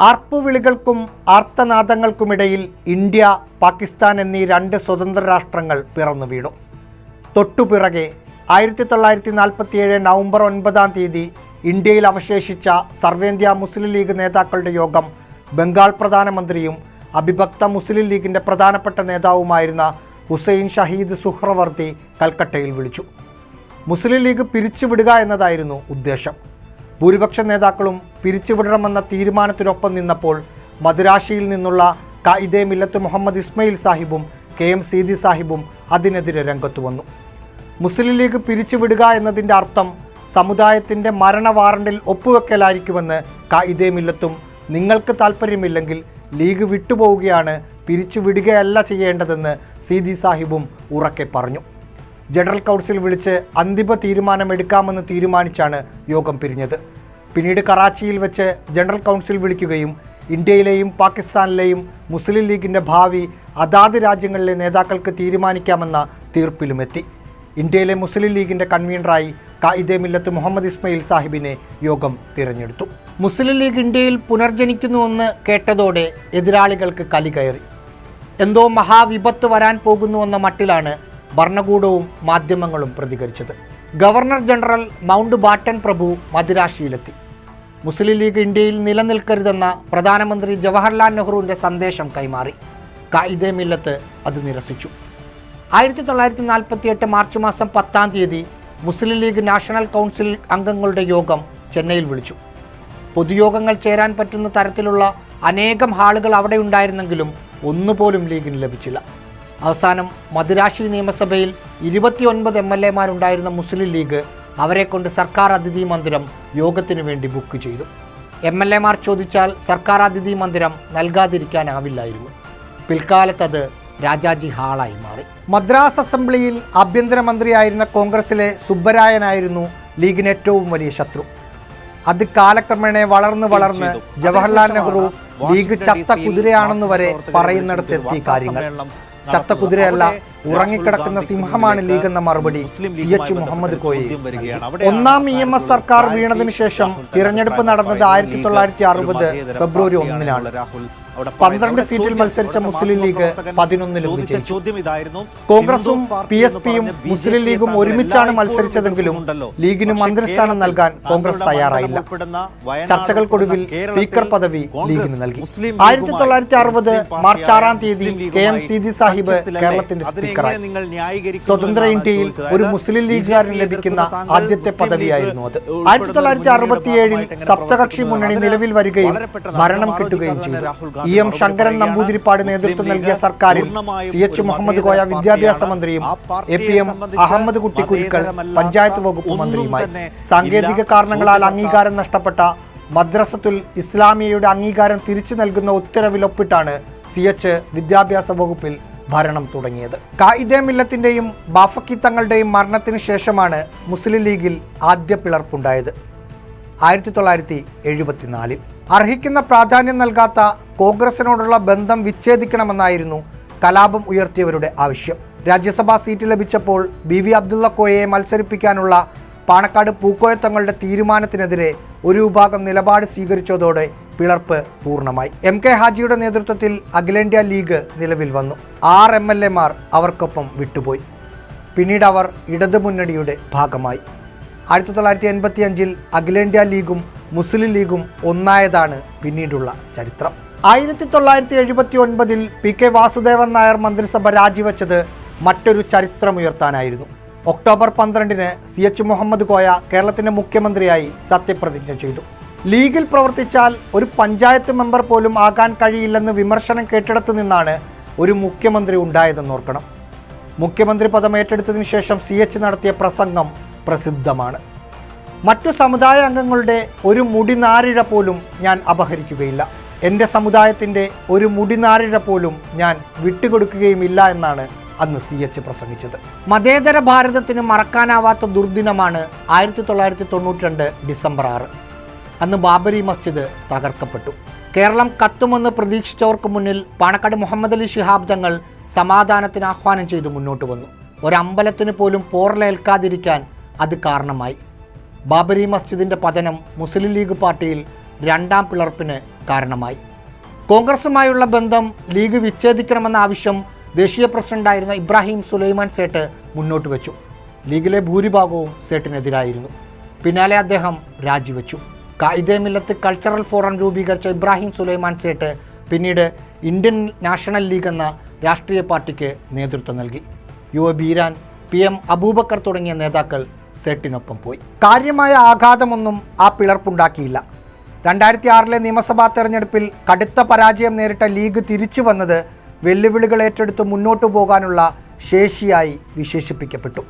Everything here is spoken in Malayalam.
ആർപ്പുവിളികൾക്കും ആർത്തനാദങ്ങൾക്കുമിടയിൽ ഇന്ത്യ പാകിസ്ഥാൻ എന്നീ രണ്ട് സ്വതന്ത്ര രാഷ്ട്രങ്ങൾ പിറന്നു വീണു. തൊട്ടുപിറകെ ആയിരത്തി തൊള്ളായിരത്തി നാൽപ്പത്തിയേഴ് നവംബർ ഒൻപതാം തീയതി ഇന്ത്യയിൽ അവശേഷിച്ച സർവേന്ത്യ മുസ്ലിം ലീഗ് നേതാക്കളുടെ യോഗം ബംഗാൾ പ്രധാനമന്ത്രിയും അഭിഭക്ത മുസ്ലിം ലീഗിന്റെ പ്രധാനപ്പെട്ട നേതാവുമായിരുന്ന ഹുസൈൻ ഷഹീദ് സുഹ്രവർത്തി കൽക്കട്ടയിൽ വിളിച്ചു. മുസ്ലിം ലീഗ് പിരിച്ചുവിടുക എന്നതായിരുന്നു ഉദ്ദേശം. ഭൂരിപക്ഷ നേതാക്കളും പിരിച്ചുവിടണമെന്ന തീരുമാനത്തിനൊപ്പം നിന്നപ്പോൾ മദുരാശിയിൽ നിന്നുള്ള കായിദെ മില്ലത്ത് മുഹമ്മദ് ഇസ്മയിൽ സാഹിബും കെ എം സീതി സാഹിബും അതിനെതിരെ രംഗത്തു വന്നു. മുസ്ലിം ലീഗ് പിരിച്ചുവിടുക എന്നതിന്റെ അർത്ഥം സമുദായത്തിന്റെ മരണ വാറണ്ടിൽ ഒപ്പുവെക്കലായിരിക്കുമെന്ന് കായിദെ മില്ലത്തും നിങ്ങൾക്ക് താല്പര്യമില്ലെങ്കിൽ ലീഗ് വിട്ടുപോവുകയാണ് പിരിച്ചുവിടുകയല്ല ചെയ്യേണ്ടതെന്ന് സീതി സാഹിബും ഉറക്കെ പറഞ്ഞു. ജനറൽ കൗൺസിൽ വിളിച്ച് അന്തിമ തീരുമാനമെടുക്കാമെന്ന് തീരുമാനിച്ചാണ് യോഗം പിരിഞ്ഞത്. പിന്നീട് കറാച്ചിയിൽ വെച്ച് ജനറൽ കൗൺസിൽ വിളിക്കുകയും ഇന്ത്യയിലെയും പാകിസ്ഥാനിലെയും മുസ്ലിം ലീഗിന്റെ ഭാവി അതാത് രാജ്യങ്ങളിലെ നേതാക്കൾക്ക് തീരുമാനിക്കാമെന്ന തീർപ്പിലുമെത്തി. ഇന്ത്യയിലെ മുസ്ലിം ലീഗിന്റെ കൺവീനറായി കായിദെ മില്ലത്ത് മുഹമ്മദ് ഇസ്മയിൽ സാഹിബിനെ യോഗം തിരഞ്ഞെടുത്തു. മുസ്ലിം ലീഗ് ഇന്ത്യയിൽ പുനർജനിക്കുന്നുവെന്ന് കേട്ടതോടെ എതിരാളികൾക്ക് കലി കയറി. എന്തോ മഹാവിപത്ത് വരാൻ പോകുന്നുവെന്ന മട്ടിലാണ് ഭരണകൂടവും മാധ്യമങ്ങളും പ്രതികരിച്ചത്. ഗവർണർ ജനറൽ മൗണ്ട് ബാട്ടൻ പ്രഭു മദിരാശിയിലെത്തി. മുസ്ലിം ലീഗ് ഇന്ത്യയിൽ നിലനിൽക്കരുതെന്ന പ്രധാനമന്ത്രി ജവഹർലാൽ നെഹ്റുവിന്റെ സന്ദേശം കൈമാറി. കായിദേ മില്ലത്ത് അത് നിരസിച്ചു. ആയിരത്തി തൊള്ളായിരത്തി നാൽപ്പത്തി എട്ട് മാർച്ച് മാസം പത്താം തീയതി മുസ്ലിം ലീഗ് നാഷണൽ കൗൺസിൽ അംഗങ്ങളുടെ യോഗം ചെന്നൈയിൽ വിളിച്ചു. പൊതുയോഗങ്ങൾ ചേരാൻ പറ്റുന്ന തരത്തിലുള്ള അനേകം ഹാളുകൾ അവിടെ ഉണ്ടായിരുന്നെങ്കിലും ഒന്നുപോലും ലീഗിന് ലഭിച്ചില്ല. അവസാനം മദുരാശി നിയമസഭയിൽ ഇരുപത്തിയൊൻപത് എം എൽ എമാരുണ്ടായിരുന്ന മുസ്ലിം ലീഗ് അവരെ കൊണ്ട് സർക്കാർ അതിഥി മന്ദിരം യോഗത്തിനു വേണ്ടി ബുക്ക് ചെയ്തു. എം എൽ എമാർ ചോദിച്ചാൽ സർക്കാർ അതിഥി മന്ദിരം നൽകാതിരിക്കാനാവില്ലായിരുന്നു. പിൽക്കാലത്ത് അത് രാജാജി ഹാളായി മാറി. മദ്രാസ് അസംബ്ലിയിൽ ആഭ്യന്തരമന്ത്രിയായിരുന്ന കോൺഗ്രസിലെ സുബ്ബരായനായിരുന്നു ലീഗിന് ഏറ്റവും വലിയ ശത്രു. അത് കാലക്രമേണ വളർന്ന് വളർന്ന് ജവഹർലാൽ നെഹ്റു ലീഗ് ചത്ത കുതിരയാണെന്ന് വരെ പറയുന്നിടത്തെത്തി കാര്യങ്ങൾ. ചത്ത കുതിരയല്ല ഉറങ്ങിക്കിടക്കുന്ന സിംഹമാണ് ലീഗ് എന്ന മറുപടി സി എച്ച് മുഹമ്മദ് കോയി. ഒന്നാം ഇ എം എസ് സർക്കാർ വീണതിനു ശേഷം തിരഞ്ഞെടുപ്പ് നടന്നത് ആയിരത്തി തൊള്ളായിരത്തി അറുപത് ഫെബ്രുവരി ഒന്നിനാണ്. പന്ത്രണ്ട് സീറ്റിൽ മത്സരിച്ച മുസ്ലിം ലീഗ് പതിനൊന്നിലും വിജയിച്ചു. കോൺഗ്രസും പി എസ് പിയും മുസ്ലിം ലീഗും ഒരുമിച്ചാണ് മത്സരിച്ചതെങ്കിലും ലീഗിന് മന്ത്രിസ്ഥാനം നൽകാൻ കോൺഗ്രസ് തയ്യാറായില്ല. ചർച്ചകൾക്കൊടുവിൽ സ്പീക്കർ പദവി ലീഗിന് നൽകി. ആയിരത്തി തൊള്ളായിരത്തി അറുപത് മാർച്ച് ആറാം തീയതി കെ എം സീതി സാഹിബ് കേരളത്തിന്റെ സ്പീക്കറായി. സ്വതന്ത്ര ഇന്ത്യയിൽ ഒരു മുസ്ലിം ലീഗുകാരന് ലഭിക്കുന്ന ആദ്യത്തെ പദവിയായിരുന്നു അത്. ആയിരത്തി തൊള്ളായിരത്തി അറുപത്തിയേഴിൽ സപ്തകക്ഷി മുന്നണി നിലവിൽ വരികയും ഭരണം കിട്ടുകയും ചെയ്തു. ഇ എം ശങ്കരൻ നമ്പൂതിരിപ്പാട് നേതൃത്വം നൽകിയ സർക്കാരിൽ സി എച്ച് മുഹമ്മദ് കോയ വിദ്യാഭ്യാസ മന്ത്രിയും എ പി എം അഹമ്മദ് കുട്ടി കുരുക്കൾ പഞ്ചായത്ത് വകുപ്പ് മന്ത്രിയുമായി സാങ്കേതിക കാരണങ്ങളാൽ അംഗീകാരം നഷ്ടപ്പെട്ട മദ്രസത്തുൽ ഇസ്ലാമിയയുടെ അംഗീകാരം തിരിച്ചു നൽകുന്ന ഉത്തരവിലൊപ്പിട്ടാണ് സി എച്ച് വിദ്യാഭ്യാസ വകുപ്പിൽ ഭരണം തുടങ്ങിയത്. കായിദേ മില്ലത്തിന്റെയും ബാഫക്കി തങ്ങളുടെയും മരണത്തിന് ശേഷമാണ് മുസ്ലിം ലീഗിൽ ആദ്യ പിളർപ്പുണ്ടായത്. ആയിരത്തി തൊള്ളായിരത്തി എഴുപത്തിനാലിൽ അർഹിക്കുന്ന പ്രാധാന്യം നൽകാത്ത കോൺഗ്രസിനോടുള്ള ബന്ധം വിച്ഛേദിക്കണമെന്നായിരുന്നു കലാപം ഉയർത്തിയവരുടെ ആവശ്യം. രാജ്യസഭാ സീറ്റ് ലഭിച്ചപ്പോൾ ബി വി അബ്ദുള്ള കോയയെ മത്സരിപ്പിക്കാനുള്ള പാണക്കാട് പൂക്കോയത്തങ്ങളുടെ തീരുമാനത്തിനെതിരെ ഒരു വിഭാഗം നിലപാട് സ്വീകരിച്ചതോടെ പിളർപ്പ് പൂർണമായി. എം കെ ഹാജിയുടെ നേതൃത്വത്തിൽ അഖിലേന്ത്യാ ലീഗ് നിലവിൽ വന്നു. ആറ് എം എൽ എമാർ അവർക്കൊപ്പം വിട്ടുപോയി. പിന്നീട് അവർ ഇടതുമുന്നണിയുടെ ഭാഗമായി. ആയിരത്തി തൊള്ളായിരത്തി എൺപത്തി അഞ്ചിൽ അഖിലേന്ത്യാ ലീഗും മുസ്ലിം ലീഗും ഒന്നായതാണ് പിന്നീടുള്ള ചരിത്രം. ആയിരത്തി തൊള്ളായിരത്തി എഴുപത്തി ഒൻപതിൽ പി കെ വാസുദേവൻ നായർ മന്ത്രിസഭ രാജിവെച്ചത് മറ്റൊരു ചരിത്രമുയർത്താനായിരുന്നു. ഒക്ടോബർ പന്ത്രണ്ടിന് സി എച്ച് മുഹമ്മദ് കോയ കേരളത്തിന്റെ മുഖ്യമന്ത്രിയായി സത്യപ്രതിജ്ഞ ചെയ്തു. ലീഗിൽ പ്രവർത്തിച്ചാൽ ഒരു പഞ്ചായത്ത് മെമ്പർ പോലും ആകാൻ കഴിയില്ലെന്ന് വിമർശനം കേട്ടിടത്തു നിന്നാണ് ഒരു മുഖ്യമന്ത്രി ഉണ്ടായതെന്ന് ഓർക്കണം. മുഖ്യമന്ത്രി പദം ഏറ്റെടുത്തതിന് ശേഷം സി എച്ച് നടത്തിയ പ്രസംഗം പ്രസിദ്ധമാണ്. മറ്റു സമുദായ അംഗങ്ങളുടെ ഒരു മുടിനാരിഴ പോലും ഞാൻ അപഹരിക്കുകയില്ല. എന്റെ സമുദായത്തിന്റെ ഒരു മുടിനാരിഴ പോലും ഞാൻ വിട്ടുകൊടുക്കുകയുമില്ല എന്നാണ് അന്ന് സി എച്ച് പ്രസംഗിച്ചത്. മതേതര ഭാരതത്തിന് മറക്കാനാവാത്ത ദുർദിനമാണ് ആയിരത്തി തൊള്ളായിരത്തി തൊണ്ണൂറ്റി രണ്ട് ഡിസംബർ ആറ്. അന്ന് ബാബരി മസ്ജിദ് തകർക്കപ്പെട്ടു. കേരളം കത്തുമെന്ന് പ്രതീക്ഷിച്ചവർക്ക് മുന്നിൽ പാണക്കാട് മുഹമ്മദ് അലി ശിഹാബ് തങ്ങൾ സമാധാനത്തിന് ആഹ്വാനം ചെയ്തു മുന്നോട്ട് വന്നു. ഒരമ്പലത്തിന് പോലും പോറലേൽക്കാതിരിക്കാൻ അത് കാരണമായി. ബാബരി മസ്ജിദിന്റെ പതനം മുസ്ലിം ലീഗ് പാർട്ടിയിൽ രണ്ടാം പിളർപ്പിന് കാരണമായി. കോൺഗ്രസുമായുള്ള ബന്ധം ലീഗ് വിച്ഛേദിക്കണമെന്ന ആവശ്യം ദേശീയ പ്രസിഡന്റായിരുന്ന ഇബ്രാഹിം സുലൈമാൻ സേട്ട് മുന്നോട്ട് വെച്ചു. ലീഗിലെ ഭൂരിഭാഗവും സേട്ടിനെതിരായിരുന്നു. പിന്നാലെ അദ്ദേഹം രാജിവെച്ചു. കായിദെ മില്ലത്ത് കൾച്ചറൽ ഫോറം രൂപീകരിച്ച ഇബ്രാഹിം സുലൈമാൻ സേട്ട് പിന്നീട് ഇന്ത്യൻ നാഷണൽ ലീഗ് എന്ന രാഷ്ട്രീയ പാർട്ടിക്ക് നേതൃത്വം നൽകി. U A Beeran P M Abubakar തുടങ്ങിയ നേതാക്കൾ സേട്ടിനൊപ്പം പോയി. കാര്യമായ ആഘാതമൊന്നും ആ പിളർപ്പുണ്ടാക്കിയില്ല. രണ്ടായിരത്തി ആറിലെ നിയമസഭാ തെരഞ്ഞെടുപ്പിൽ കടുത്ത പരാജയം നേരിട്ട ലീഗ് തിരിച്ചു വന്നത് വെല്ലുവിളികൾ ഏറ്റെടുത്ത് മുന്നോട്ടു പോകാനുള്ള ശേഷിയായി വിശേഷിപ്പിക്കപ്പെട്ടു.